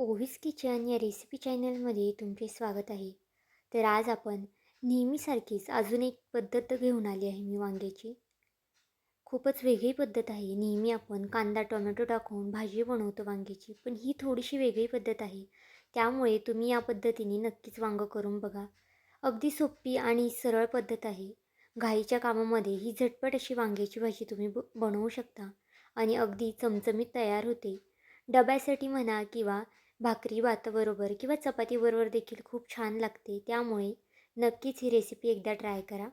ओव्हिस kitchen या recipe चॅनलमध्ये तुमचे स्वागत आहे. तर आज आपण नेहमीसारखीच अजून एक पद्धत घेऊन आली आहे मी वांग्याची. खूपच वेगळी पद्धत आहे. नेहमी आपण कांदा टोमॅटो टाकून भाजी बनवतो वांग्याची पण ही थोडीशी वेगळी पद्धत आहे. त्यामुळे तुम्ही या पद्धतीने नक्कीच वांगं करून बघा. अगदी सोपी आणि सरळ पद्धत आहे. घाईच्या कामामध्ये ही झटपट अशी वांग्याची भाजी तुम्ही ब बनवू शकता आणि अगदी चमचमीत तयार होते. डब्यासाठी म्हणा किंवा भाकरी भाताबरोबर किंवा चपातीबरोबर देखील खूप छान लागते. त्यामुळे नक्कीच ही रेसिपी एकदा ट्राय करा.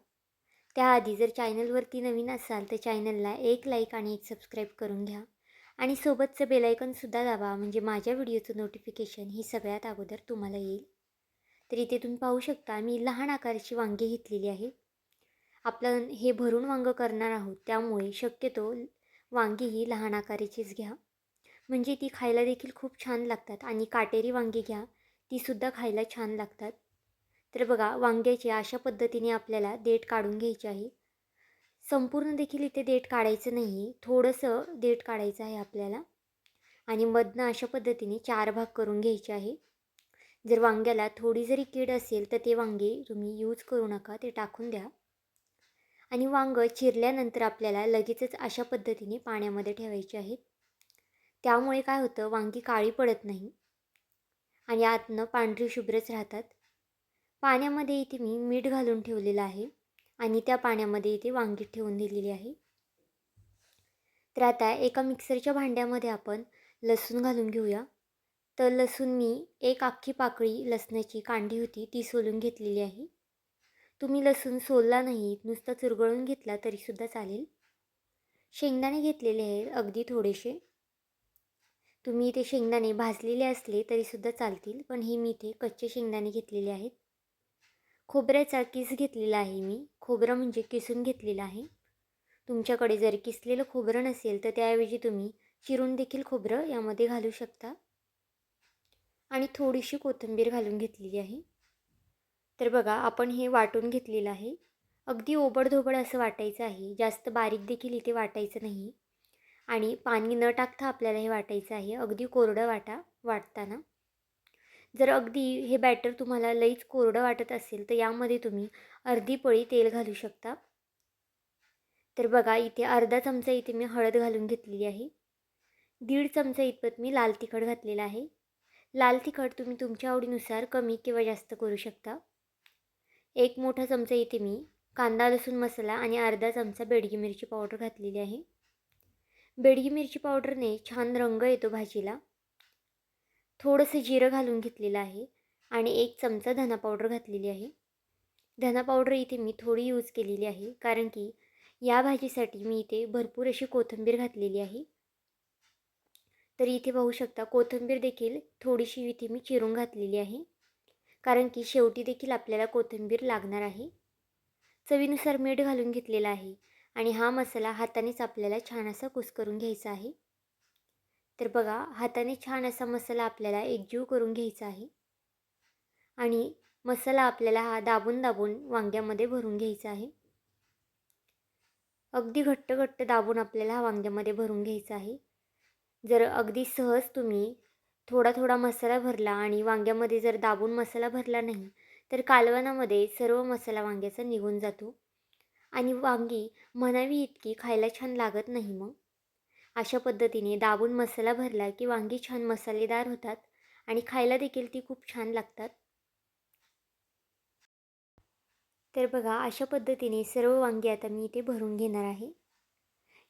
त्याआधी जर चॅनलवरती नवीन असाल तर चॅनलला एक लाईक आणि एक सबस्क्राईब करून घ्या. आणि सोबतचं बेलायकनसुद्धा दाबा म्हणजे माझ्या व्हिडिओचं नोटिफिकेशन ही सगळ्यात अगोदर तुम्हाला येईल. तर इथे तुम्ही पाहू शकता मी लहान आकाराची वांगी घेतलेली आहे. आपलं हे भरून वांगं करणार आहोत त्यामुळे शक्यतो वांगी ही लहान आकाराचीच घ्या. म्हणजे ती खायला देखील खूप छान लागतात. आणि काटेरी वांगी घ्या तीसुद्धा खायला छान लागतात. तर बघा वांग्याचे अशा पद्धतीने आपल्याला देठ काढून घ्यायचे आहे. संपूर्ण देखील इथे देठ काढायचं नाही थोडंसं देठ काढायचं आहे आपल्याला. आणि मधनं अशा पद्धतीने चार भाग करून घ्यायचे आहे. जर वांग्याला थोडी जरी कीड असेल तर ते वांगे तुम्ही यूज करू नका ते टाकून द्या. आणि वांग चिरल्यानंतर आपल्याला लगेचच अशा पद्धतीने पाण्यामध्ये ठेवायचे आहेत. त्यामुळे काय होतं वांगी काळी पडत नाही आणि आतनं पांढरी शुभ्रच राहतात. पाण्यामध्ये इथे मी मीठ घालून ठेवलेलं आहे आणि त्या पाण्यामध्ये इथे वांगी ठेवून दिलेली आहे. तर आता एका मिक्सरच्या भांड्यामध्ये आपण लसूण घालून घेऊया. तर लसूण मी एक अख्खी पाकळी लसणाची कांडी होती ती सोलून घेतलेली आहे. तुम्ही लसूण सोलला नाही नुसता चुरगळून घेतला तरीसुद्धा चालेल. शेंगदाणे घेतलेले आहेत अगदी थोडेसे. तुम्ही इथे शेंगदाणे भाजलेले असले तरीसुद्धा चालतील पण हे मी इथे कच्चे शेंगदाणे घेतलेले आहेत. खोबऱ्याचा किस घेतलेला आहे मी. खोबरं म्हणजे किसून घेतलेलं आहे. तुमच्याकडे जर किसलेलं खोबरं नसेल तर त्याऐवजी तुम्ही चिरून देखील खोबरं यामध्ये घालू शकता. आणि थोडीशी कोथिंबीर घालून घेतलेली आहे. तर बघा आपण हे वाटून घेतलेलं आहे. अगदी ओबडधोबड असं वाटायचं आहे. जास्त बारीक देखील इथे वाटायचं नाही. आणि पाणी न टाकता आपल्याला हे वाटायचं आहे. अगदी कोरडं वाटा वाटताना. जर अगदी हे बॅटर तुम्हाला लईच कोरडं वाटत असेल तर यामध्ये तुम्ही अर्धी पळी तेल घालू शकता. तर बघा इथे अर्धा चमचा इथे मी हळद घालून घेतलेली आहे. दीड चमचा इतपत मी लाल तिखट घातलेला आहे. लाल तिखट तुम्ही तुमच्या आवडीनुसार कमी किंवा जास्त करू शकता. एक मोठा चमचा इथे मी कांदा लसूण मसाला आणि अर्धा चमचा बेडगी मिरची पावडर घातलेली आहे. बेडगी मिरची पावडरने छान रंग येतो भाजीला. थोडंसं जिरं घालून घेतलेलं आहे आणि एक चमचा धना पावडर घातलेली आहे. धना पावडर इथे मी थोडी यूज केलेली आहे कारण की या भाजीसाठी मी इथे भरपूर अशी कोथिंबीर घातलेली आहे. तर इथे पाहू शकता कोथिंबीर देखील थोडीशी इथे मी चिरून घातलेली आहे कारण की शेवटी देखील आपल्याला कोथिंबीर लागणार आहे. चवीनुसार मीठ घालून घेतलेलं आहे. आणि हा मसाला हातानेच आपल्याला छान असा कुस्करून घ्यायचा आहे. तर बघा हाताने छान असा मसाला आपल्याला एकजीव करून घ्यायचा आहे. आणि मसाला आपल्याला हा दाबून दाबून वांग्यामध्ये भरून घ्यायचा आहे. अगदी घट्ट घट्ट दाबून आपल्याला हा वांग्यामध्ये भरून घ्यायचा आहे. जर अगदी सहज तुम्ही थोडा थोडा मसाला भरला आणि वांग्यामध्ये जर दाबून मसाला भरला नाही तर कालवणामध्ये सर्व मसाला वांग्याचा निघून जातो. आणि वांगी म्हणावी इतकी खायला छान लागत नाही मग. अशा पद्धतीने दाबून मसाला भरला की वांगी छान मसालेदार होतात आणि खायला देखील ती खूप छान लागतात. तर बघा अशा पद्धतीने सर्व वांगी आता मी इथे भरून घेणार आहे.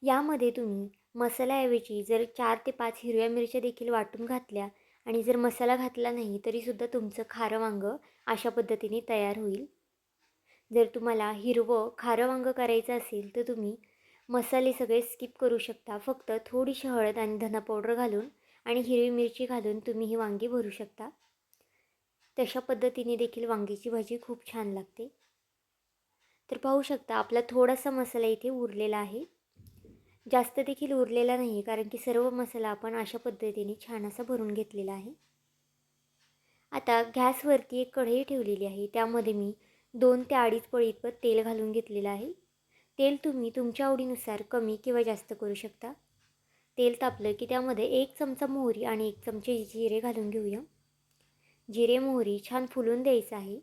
यामध्ये तुम्ही मसाल्याऐवजी जर चार ते पाच हिरव्या मिरच्या देखील वाटून घातल्या आणि जर मसाला घातला नाही तरीसुद्धा तुमचं खारं वांगं अशा पद्धतीने तयार होईल. जर तुम्हाला हिरवं खारं वांगं करायचं असेल तर तुम्ही मसाले सगळे स्किप करू शकता. फक्त थोडीशी हळद आणि धना पावडर घालून आणि हिरवी मिरची घालून तुम्ही ही वांगी भरू शकता. तशा पद्धतीने देखील वांगीची भाजी खूप छान लागते. तर पाहू शकता आपला थोडासा मसाला इथे उरलेला आहे. जास्त देखील उरलेला नाही कारण की सर्व मसाला आपण अशा पद्धतीने छान असा भरून घेतलेला आहे. आता गॅसवरती एक कढई ठेवलेली आहे. त्यामध्ये मी दोन ते अडीच पळी इतपत तेल घालून घेतलेलं आहे. तेल तुम्ही तुमच्या आवडीनुसार कमी किंवा जास्त करू शकता. तेल तापलं की त्यामध्ये एक चमचा मोहरी आणि एक चमचे जिरे घालून घेऊया. जिरे मोहरी छान फुलून द्यायचं आहे.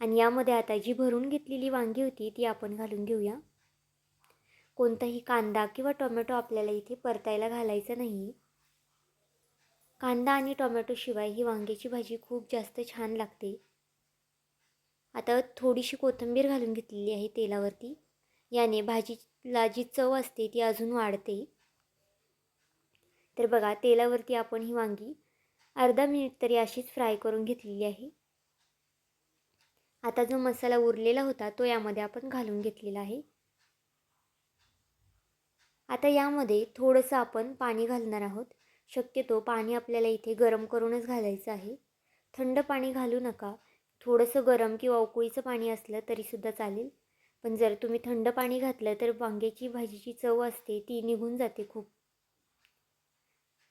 आणि यामध्ये आता जी भरून घेतलेली वांगी होती ती आपण घालून घेऊया. कोणताही कांदा किंवा टोमॅटो आपल्याला इथे परतायला घालायचा नाही. कांदा आणि टोमॅटोशिवाय ही वांग्याची भाजी खूप जास्त छान लागते. आता थोडीशी कोथिंबीर घालून घेतलेली आहे तेलावरती. याने भाजीला जी चव असते ती अजून वाढते. तर बघा तेलावरती आपण ही वांगी अर्धा मिनिट तरी अशीच फ्राय करून घेतलेली आहे. आता जो मसाला उरलेला होता तो यामध्ये आपण घालून घेतलेला आहे. आता यामध्ये थोडंसं आपण पाणी घालणार आहोत. शक्यतो पाणी आपल्याला इथे गरम करूनच घालायचं आहे. थंड पाणी घालू नका. थोडंसं गरम किंवा उकळीचं पाणी असलं तरीसुद्धा चालेल. पण जर तुम्ही थंड पाणी घातलं तर वांग्याची भाजीची चव असते ती निघून जाते खूप.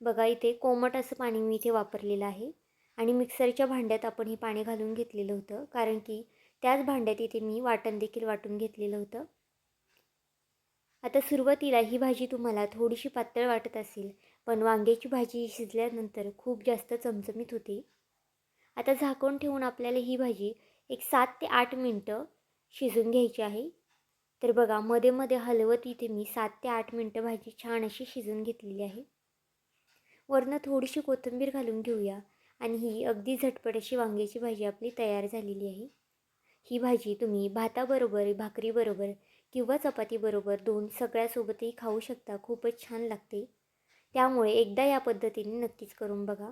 बघा इथे कोमट असं पाणी मी इथे वापरलेलं आहे. आणि मिक्सरच्या भांड्यात आपण हे पाणी घालून घेतलेलं होतं. कारण की त्याच भांड्यात इथे मी वाटण देखील वाटून घेतलेलं होतं. आता सुरुवातीला ही भाजी तुम्हाला थोडीशी पातळ वाटत असेल पण वांग्याची भाजी शिजल्यानंतर खूप जास्त चमचमीत होते. आता झाकून ठेवून आपल्याला ही भाजी एक सात ते आठ मिनटं शिजून घ्यायची आहे. तर बघा मध्ये मध्ये हलवत इथे मी सात ते आठ मिनटं भाजी छान अशी शिजून घेतलेली आहे. वरनं थोडीशी कोथिंबीर घालून घेऊया आणि ही अगदी झटपट अशी वांग्याची भाजी आपली तयार झालेली आहे. ही भाजी तुम्ही भाताबरोबर भाकरीबरोबर किंवा चपातीबरोबर दोन सगळ्यासोबतही खाऊ शकता. खूपच छान लागते. त्यामुळे एकदा या पद्धतीने नक्कीच करून बघा.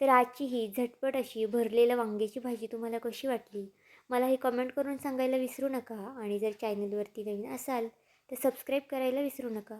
तर आजची ही झटपट अशी भरलेल्या वांग्याची भाजी तुम्हाला कशी वाटली? मला हे कमेंट करून सांगायला विसरू नका आणि जर चॅनलवरती नवीन असाल तर सबस्क्राईब करायला विसरू नका.